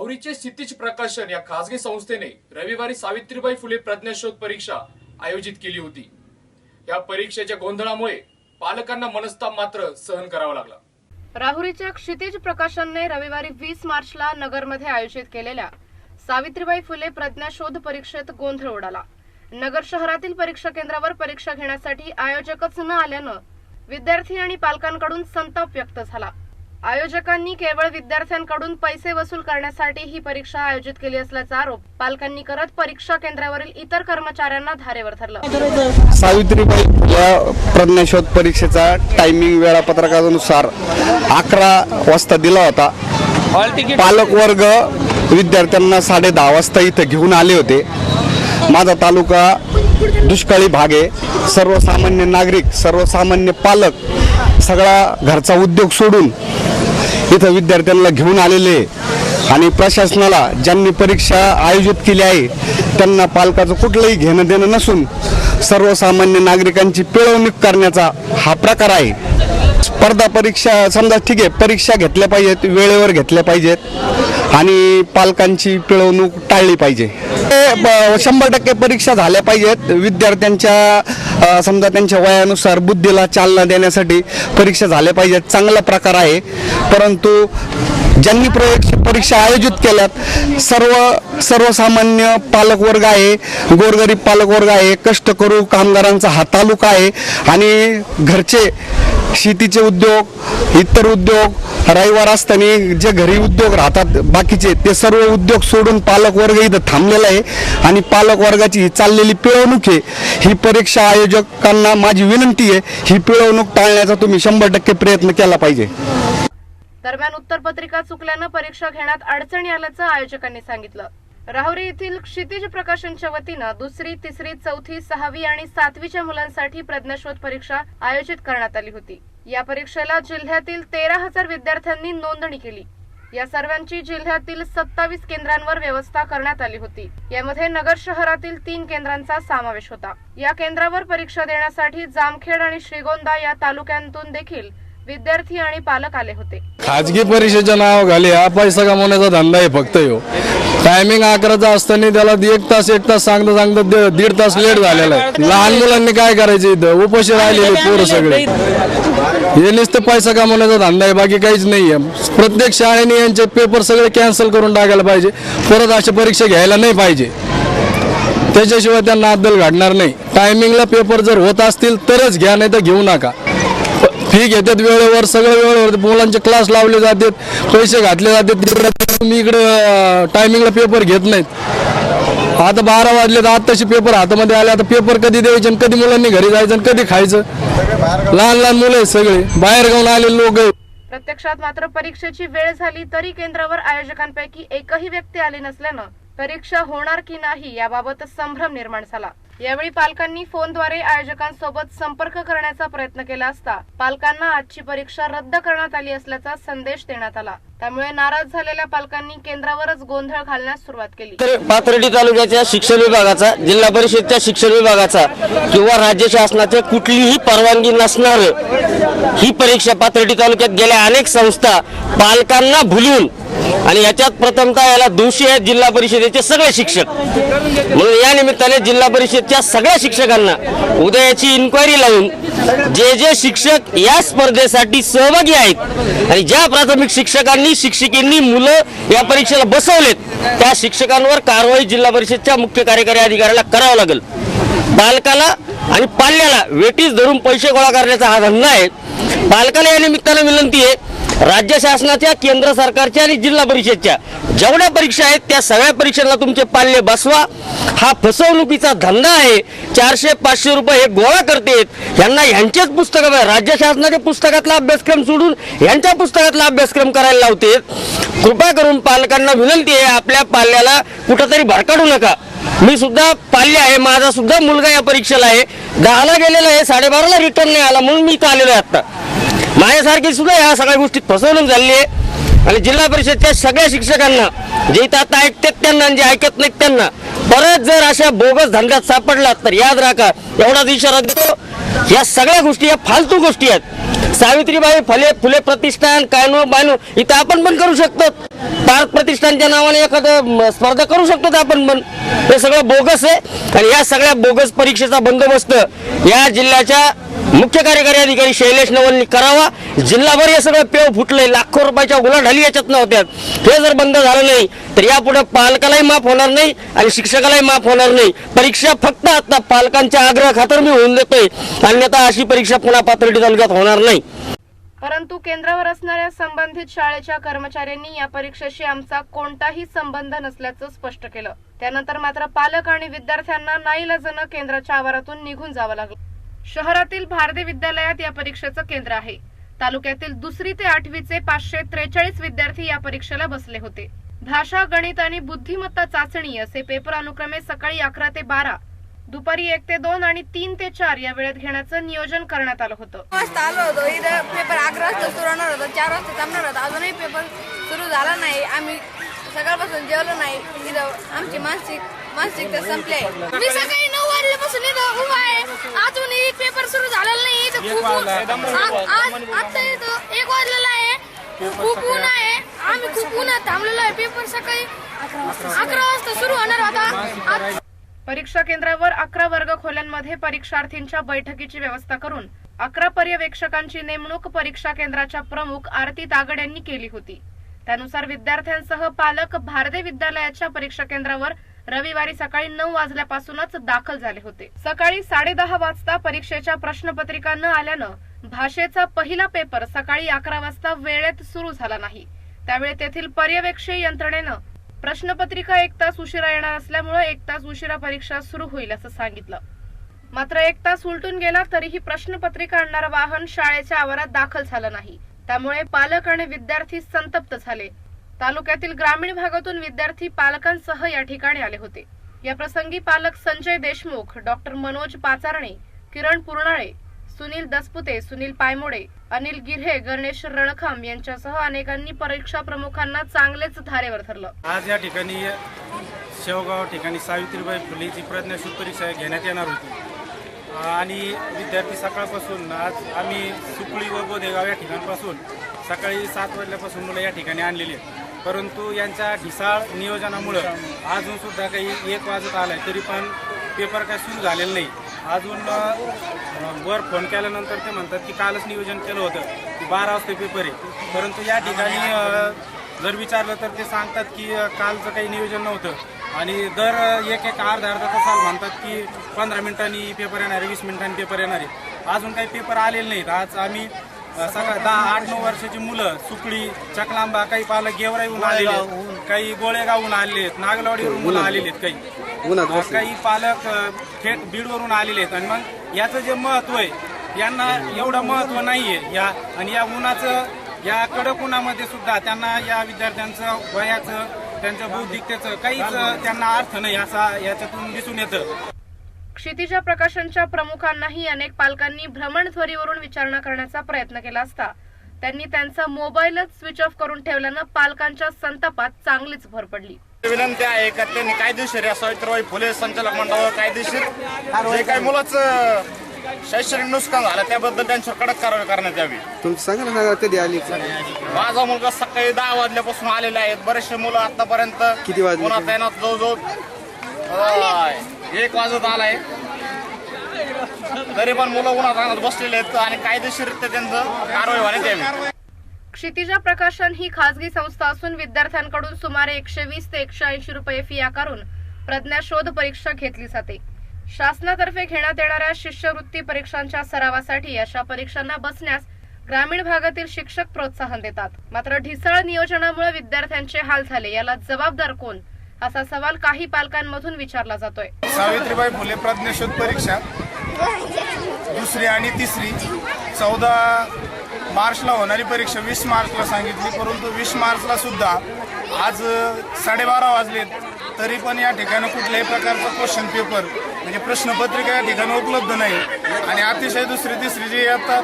आवरीचे क्षितिज प्रकाशन या खासगी संस्थेने रविवारी सावित्रीबाई फुले प्रज्ञाशोध परीक्षा आयोजित केली होती. या परीक्षेच्या गोंधळामुळे पालकांना मनस्ताप मात्र सहन करावा लागला. राहुरीच्या क्षितिज प्रकाशनने रविवारी वीस मार्चला नगरमध्ये आयोजित केलेल्या सावित्रीबाई फुले प्रज्ञा शोध परीक्षेत गोंधळ उडाला. नगर शहरातील परीक्षा केंद्रावर परीक्षा घेण्यासाठी आयोजकच न आल्यानं विद्यार्थी आणि पालकांकडून संताप व्यक्त झाला. आयोजकांनी केवळ विद्यार्थ्यांकडून पैसे वसूल करण्यासाठी ही परीक्षा आयोजित केली असल्याचा आरोप. पालकांनी करत परीक्षा केंद्रावरील इतर कर्मचाऱ्यांना धारेवर धरलं. सावित्रीबाई या प्रज्ञाशोध परीक्षेचा टायमिंग वेळापत्रकानुसार अकरा वाजता दिला होता. पालक वर्ग विद्यार्थ्यांना साडे दहा वाजता इथं घेऊन आले होते. माझा तालुका दुष्काळी भाग आहे. सर्वसामान्य नागरिक सर्वसामान्य पालक सगळा घरचा उद्योग सोडून इथं विद्यार्थ्यांना घेऊन आलेले आणि प्रशासनाला ज्यांनी परीक्षा आयोजित केली आहे त्यांना पालकाचं कुठलंही घेणं देणं नसून सर्वसामान्य नागरिकांची पिळवणूक करण्याचा हा प्रकार आहे. स्पर्धा परीक्षा समजा ठीक आहे परीक्षा घेतल्या पाहिजेत वेळेवर घेतल्या पाहिजेत आणि पालकांची पिळवणूक टाळली पाहिजे. शंभर टक्के परीक्षा झाल्या पाहिजेत. विद्यार्थ्यांच्या समजा त्यांच्या वयानुसार बुद्धीला चालना देण्यासाठी परीक्षा झाल्या पाहिजेत चांगला प्रकार आहे. परंतु ज्यांनी प्रयोग परीक्षा आयोजित केल्यात सर्व सर्वसामान्य पालकवर्ग आहे गोरगरीब पालकवर्ग आहे कष्ट करू कामगारांचा हा तालुका आहे आणि घरचे शेतीचे उद्योग इतर उद्योग रविवार असताना जे घरी उद्योग राहतात बाकीचे ते सर्व उद्योग सोडून पालकवर्ग इथं थांबलेला आहे. आणि पालकवर्गाची ही चाललेली पिळवणूक आहे. ही परीक्षा आयोजकांना माझी विनंती आहे ही पिळवणूक टाळण्याचा तुम्ही शंभर टक्के प्रयत्न केला पाहिजे. दरम्यान उत्तरपत्रिका चुकल्यानं परीक्षा घेण्यात अडचणी आल्याचं आयोजकांनी सांगितलं. राहुरी येथील क्षितिज प्रकाशनच्या वतीनं दुसरी तिसरी चौथी सहावी आणि सातवीच्या मुलांसाठी प्रज्ञाशोध परीक्षा आयोजित करण्यात आली होती. या परीक्षेला जिल्ह्यातील तेरा हजार विद्यार्थ्यांनी नोंदणी केली. या सर्वांची जिल्ह्यातील सत्तावीस केंद्रांवर व्यवस्था करण्यात आली होती. यामध्ये नगर शहरातील तीन केंद्रांचा समावेश होता. या केंद्रावर परीक्षा देण्यासाठी जामखेड आणि श्रीगोंदा या तालुक्यांतून देखील विद्यार्थी आणि पालक आले होते. खाजगी परीक्षेच्या नाव घाली हा पैसा कमवण्याचा धंदा आहे फक्त यो. टायमिंग अकराचा असताना त्याला एक तास एक तास सांगता सांगता दे- दीड तास लेट झालेला आहे. लहान मुलांनी काय करायचं इथं? उपाशी राहिलेले पोरं सगळे. हे नुसतं पैसा कमवण्याचा धंदा आहे बाकी काहीच नाही आहे प्रत्येक शाळेने यांचे पेपर सगळे कॅन्सल करून टाकायला पाहिजे. परत अशा परीक्षा घ्यायला नाही पाहिजे. त्याच्याशिवाय त्यांना अद्दल घडणार नाही. टायमिंगला पेपर जर होत असतील तरच घ्या नाही तर घेऊ नका. फी घेतात वेळेवर सगळं वेळेवर. मुलांचे क्लास लावले जातात पैसे घातले जातात. तिकडे तुम्ही इकडे टायमिंगला पेपर घेत नाहीत. आता बारा वाजले तर आत्ताशी पेपर हातामध्ये आले. आता पेपर कधी द्यायचे आणि कधी मुलांनी घरी जायचं आणि कधी खायचं? लहान लहान मुलं आहेत सगळे. बाहेर गाऊन आलेले लोक प्रत्यक्षात मात्र परीक्षेची वेळ झाली तरी केंद्रावर आयोजकांपैकी एकही व्यक्ती आली नसल्यानं परीक्षा होणार की नाही याबाबत संभ्रम निर्माण झाला. यावेळी पालकांनी फोनद्वारे आयोजकांसोबत संपर्क करण्याचा प्रयत्न केला असता पालकांना आजची परीक्षा रद्द करण्यात आली असल्याचा संदेश देण्यात आला. त्यामुळे नाराज झालेल्या पालकांनी केंद्रावरच गोंधळ घालण्यास सुरुवात केली. तर पाथर्डी तालुक्याच्या शिक्षण विभागाचा जिल्हा परिषदच्या शिक्षण विभागाचा किंवा राज्य शासनाच्या कुठलीही परवानगी नसणार ही परीक्षा पाथर्डी तालुक्यात गेल्या अनेक संस्था पालकांना भुलून आणि याच्यात प्रथमतः याला दोषी आहेत जिल्हा परिषदेचे सगळे शिक्षक. म्हणून या निमित्ताने जिल्हा परिषदच्या सगळ्या शिक्षकांना उद्या याची इन्क्वायरी लावून जे जे शिक्षक या स्पर्धेसाठी सहभागी आहेत आणि ज्या प्राथमिक शिक्षकांनी शिक्षिकेंनी मुलं या परीक्षेला बसवलेत त्या शिक्षकांवर कारवाई जिल्हा परिषदच्या मुख्य कार्यकारी अधिकाऱ्याला करावं लागेल. पालकाला आणि पाल्याला वेटीस धरून पैसे गोळा करण्याचा हा धंदा आहे. पालकाला या निमित्तानं विनंती आहे राज्य शासनाच्या केंद्र सरकारच्या आणि जिल्हा परिषदच्या. जेवढ्या परीक्षा आहेत त्या सगळ्या परीक्षांना तुमचे पाल्य बसवा. हा फसवणुकीचा धंदा आहे. चारशे पाचशे रुपये हे गोळा करतेत यांना ह्यांचेच पुस्तकं राज्य शासनाच्या पुस्तकातला अभ्यासक्रम सोडून यांच्या पुस्तकातला अभ्यासक्रम करायला लावतेत कृपा करून पालकांना विनंती आहे आपल्या पाल्याला कुठंतरी भरकाडू नका. मी सुद्धा पाल्य आहे. माझा सुद्धा मुलगा या परीक्षेला आहे. दहाला गेलेला आहे साडेबाराला रिटर्न नाही आला म्हणून मी इथं आलेलो आहे आता माझ्यासारखी सुद्धा या सगळ्या गोष्टीत फसवणूक झाली आहे. आणि जिल्हा परिषदच्या सगळ्या शिक्षकांना जे इथं आता ऐकतात त्यांना जे ऐकत नाहीत त्यांना परत जर अशा बोगस धंद्यात सापडलात तर याद राखा एवढाच इशारा देतो. या सगळ्या गोष्टी या फालतू गोष्टी आहेत. सावित्रीबाई फुले फुले प्रतिष्ठान कायनो बायनो इथं आपण पण करू शकतो. पार्क प्रतिष्ठानच्या नावाने एखादं स्पर्धा करू शकतो आपण पण. हे सगळं बोगस आहे. आणि या सगळ्या बोगस परीक्षेचा बंदोबस्त या जिल्ह्याच्या मुख्य कार्यकारी अधिकारी शैलेश नवलनी करावा. जिल्हाभर हे सगळं पेव फुटलंय. लाखो रुपयाच्या उलाढाली याच्यात नव्हत्या हे जर बंद झालं नाही तर यापुढे पालकालाही माफ होणार नाही आणि शिक्षकालाही माफ होणार नाही. परीक्षा फक्त आता पालकांच्या आग्रह खातर मी होऊन देतोय. अन्यथा अशी परीक्षा पुन्हा पाथर्डी तालुक्यात होणार नाही. परंतु केंद्रावर असणाऱ्या संबंधित शाळेच्या कर्मचाऱ्यांनी या परीक्षेशी आमचा कोणताही संबंध नसल्याचं स्पष्ट केलं. त्यानंतर मात्र पालक आणि विद्यार्थ्यांना नाईलाजानं केंद्राच्या आवारातून निघून जावं लागलं. शहरातील भारदे विद्यालयात या परीक्षेचं केंद्र आहे. तालुक्यातील दुसरी ते आठवीचे पाचशे त्रेचाळीस विद्यार्थी या परीक्षेला बसले होते. भाषा गणित आणि बुद्धिमत्ता चाचणी असे पेपर अनुक्रमे सकाळी अकरा ते बारा दुपारी एक ते दोन आणि तीन ते चार या वेळेत घेण्याचं नियोजन करण्यात आलं होतं. वाजता आलो होतो. इथं पेपर अकरा वाजता सुरू होणार होता. चार वाजता थांबणार होता. अजूनही पेपर सुरू झाला नाही. आम्ही सकाळपासून जेवलो नाही. इथं आमची मानसिक मानसिकता संपली. आहे मी सकाळी नऊ वाजल्यापासून इथं उभा आहे. अजूनही पेपर सुरू झालेला नाही. इथं खूप ऊन- आ- आज आता इथं एक वाजलेला आहे. खूप ऊन आहे. आम्ही खूप उन्हात थांबलेलो आहे. पेपर सकाळी अकरा वाजता सुरू होणार होता. आज परीक्षा केंद्रावर अकरा वर्ग खोल्यांमध्ये परीक्षार्थींच्या बैठकीची व्यवस्था करून अकरा पर्यवेक्षकांची नेमणूक परीक्षा केंद्राच्या प्रमुख आरती तागड यांनी केली होती. त्यानुसार विद्यार्थ्यांसह पालक भारती विद्यालयाच्या परीक्षा केंद्रावर रविवारी सकाळी नऊ वाजल्यापासूनच दाखल झाले होते. सकाळी साडेदहा वाजता परीक्षेच्या प्रश्नपत्रिका न आल्यानं भाषेचा पहिला पेपर सकाळी अकरा वाजता वेळेत सुरू झाला नाही. त्यावेळी तेथील पर्यवेक्षी यंत्रणेनं प्रश्नपत्रिका एक तास उशिरा येणार असल्यामुळे एक तास उशिरा परीक्षा सुरू होईल असं सांगितलं. मात्र एक तास उलटून गेला तरीही प्रश्नपत्रिका आणणारं वाहन शाळेच्या आवारात दाखल झालं नाही. त्यामुळे पालक आणि विद्यार्थी संतप्त झाले. तालुक्यातील ग्रामीण भागातून विद्यार्थी पालकांसह या ठिकाणी आले होते. या प्रसंगी पालक संजय देशमुख डॉक्टर मनोज पाचारणे किरण पुरणाळे सुनील दसपुते सुनील पायमोडे अनिल गिऱ्हे गणेश रणखाम यांच्यासह अनेकांनी परीक्षा प्रमुखांना चांगलेच धारेवर धरलं. आज या ठिकाणी शेवगाव ठिकाणी सावित्रीबाई फुलेची प्रज्ञाशोध परीक्षा घेण्यात येणार होती. आणि विद्यार्थी सकाळपासून आज आम्ही सुकळी व गोदेगाव या ठिकाणपासून सकाळी सात वाजल्यापासून मुलं या ठिकाणी आणलेली आहेत. परंतु यांच्या ढिसाळ नियोजनामुळं अजून सुद्धा काही एक वाजत आलाय तरी पण पेपर काय सुरू झालेला नाही. अजून वर फोन केल्यानंतर ते म्हणतात की कालच नियोजन केलं होतं की बारा वाजता पेपर आहे. परंतु या ठिकाणी जर विचारलं तर ते सांगतात की कालचं काही नियोजन नव्हतं. आणि दर एक एक अर्धा अर्धा तासाला म्हणतात की पंधरा मिनिटांनी पेपर येणार आहे वीस मिनिटांनी पेपर येणार आहे. अजून काही पेपर आलेले नाहीत. आज आम्ही सगळ्या दहा आठ नऊ वर्षाची मुलं सुकळी चकलांबा काही पालक गेवराईहून आलेले आहेत. काही गोळेगावहून आलेले आहेत. नागलवाडीवरून मुलं आलेली आहेत काही. अ, काही पालक अ, थेट बीडवरून आलेले आहेत. आणि मग याचं जे महत्त्व आहे यांना एवढं महत्त्व नाहीये या. आणि या उन्हाचं या कडक उन्हामध्ये सुद्धा त्यांना या विद्यार्थ्यांचं वयाचं त्यांच्या बौद्धिकतेचं काहीच त्यांना अर्थ नाही असा याच्यातून दिसून येतं. क्षितिजा प्रकाशनच्या प्रमुखांनाही अनेक पालकांनी भ्रमणध्वनीवरून विचारणा करण्याचा प्रयत्न केला असता. त्यांनी त्यांचा मोबाईलच स्विच ऑफ करून ठेवल्यानं पालकांच्या संतापात चांगलीच भर पडली. विनंती आहे का त्यांनी कायदेशीर या सावित्रीबाई फुले संचालक मंडळावर कायदेशीर जे काही मुलाचं शैक्षणिक नुकसान झालं त्याबद्दल त्यांच्यावर कडक कारवाई करण्यात यावी. तुमचं सांगा ना सांगा कधी आली? माझा मुलगा सकाळी दहा वाजल्यापासून आलेला आहेत बरेचसे मुलं आतापर्यंत किती वाजले? पुन्हा तैनात जवळजवळ अं, एक वाजत आलाय. तरी पण मुलं उन्हात आणत बसलेले आहेत आणि कायदेशीररित्या त्यांचं कारवाई होण्यात यावी क्षितिजा प्रकाशन ही खासगी संस्था असून विद्यार्थ्यांकडून सुमारे एकशे वीस ते एकशे ऐंशी रुपये फी आकारून प्रज्ञाशोध परीक्षा घेतली जाते. शासनातर्फे घेण्यात येणाऱ्या शिष्यवृत्ती परीक्षांच्या सरावासाठी अशा परीक्षांना बसण्यास ग्रामीण भागातील शिक्षक प्रोत्साहन देतात. मात्र ढिसाळ नियोजनामुळे विद्यार्थ्यांचे हाल झाले. याला जबाबदार कोण? असा सवाल काही पालकांमधून विचारला जातोय. सावित्रीबाई फुले प्रज्ञाशोध परीक्षा. दुसरी आणि तिसरी. चौदा मार्चला होणारी परीक्षा वीस मार्चला सांगितली परंतु वीस मार्चला सुद्धा आज साडेबारा वाजलेत. तरी पण या ठिकाणी कुठल्याही प्रकारचा क्वेश्चन पेपर म्हणजे प्रश्नपत्रिका या ठिकाणी उपलब्ध नाही. आणि अतिशय दुसरी तिसरी जी आता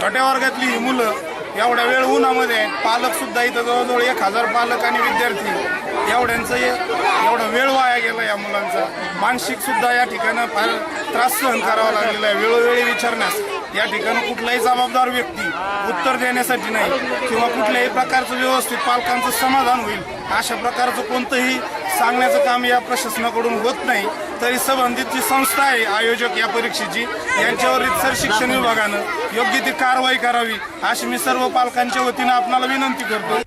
छोट्या वर्गातली ही मुलं एवढ्या वेळ उन्हामध्ये पालक सुद्धा इथं जवळजवळ एक हजार पालक आणि विद्यार्थी. एवढ्यांचं एवढा वेळ वाया गेला या मुलांचा. मानसिक सुद्धा या ठिकाणी फार त्रास सहन करावा लागलेला आहे. वेळोवेळी विचारण्यास. या ठिकाणी कुठलाही जबाबदार व्यक्ती उत्तर देण्यासाठी नाही. किंवा कुठल्याही प्रकारचं व्यवस्थित पालकांचं समाधान होईल. अशा प्रकारचं कोणतंही सांगण्याचं काम या प्रशासनाकडून होत नाही तरी संबंधित जी संस्था आहे आयोजक या परीक्षेची यांच्यावर रितसर शिक्षण विभागानं योग्य ती कारवाई करावी अशी मी सर्व पालकांच्या वतीनं आपणाला विनंती करतो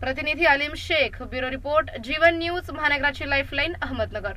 प्रतिनिधी Alim Shaikh bureau report Jeevan news महानगराची lifeline Ahmednagar.